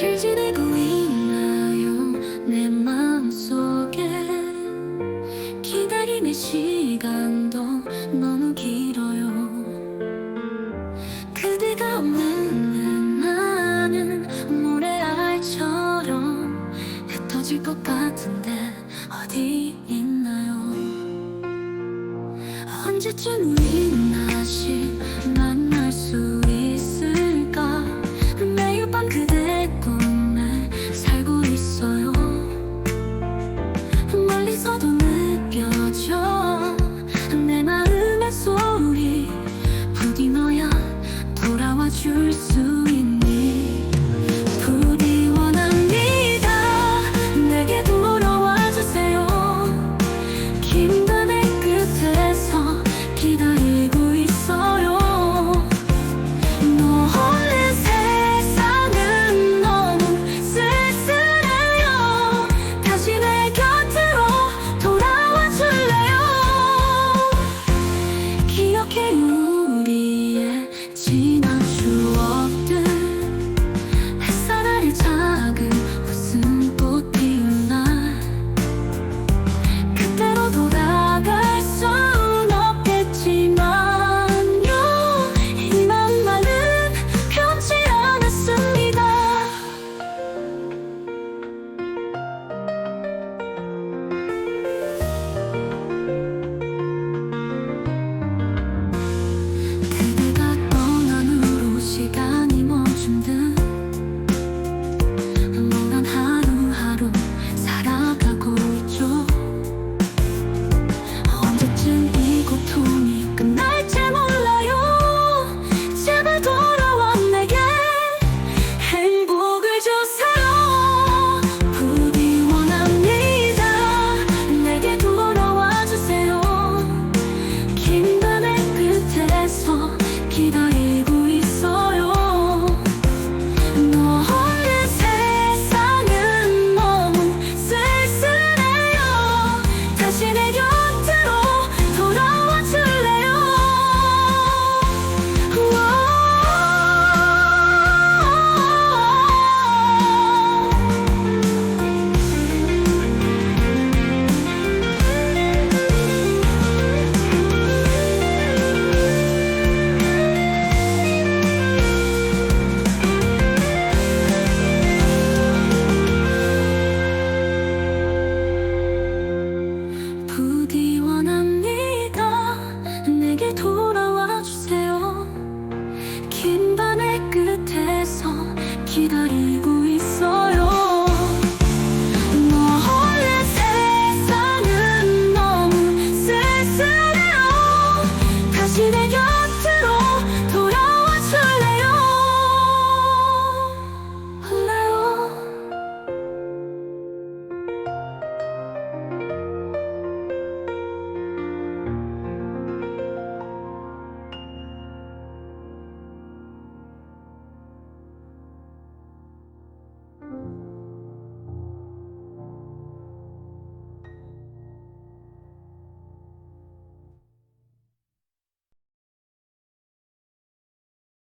잘 지내고 있나요? 내 마음속에 기다림의 시간도 너무 길어요. 그대가 없는 나는 모래알처럼 흩어질 것 같은데 어디 있나요? 언제쯤 우리 다시 만날 きだ 그리고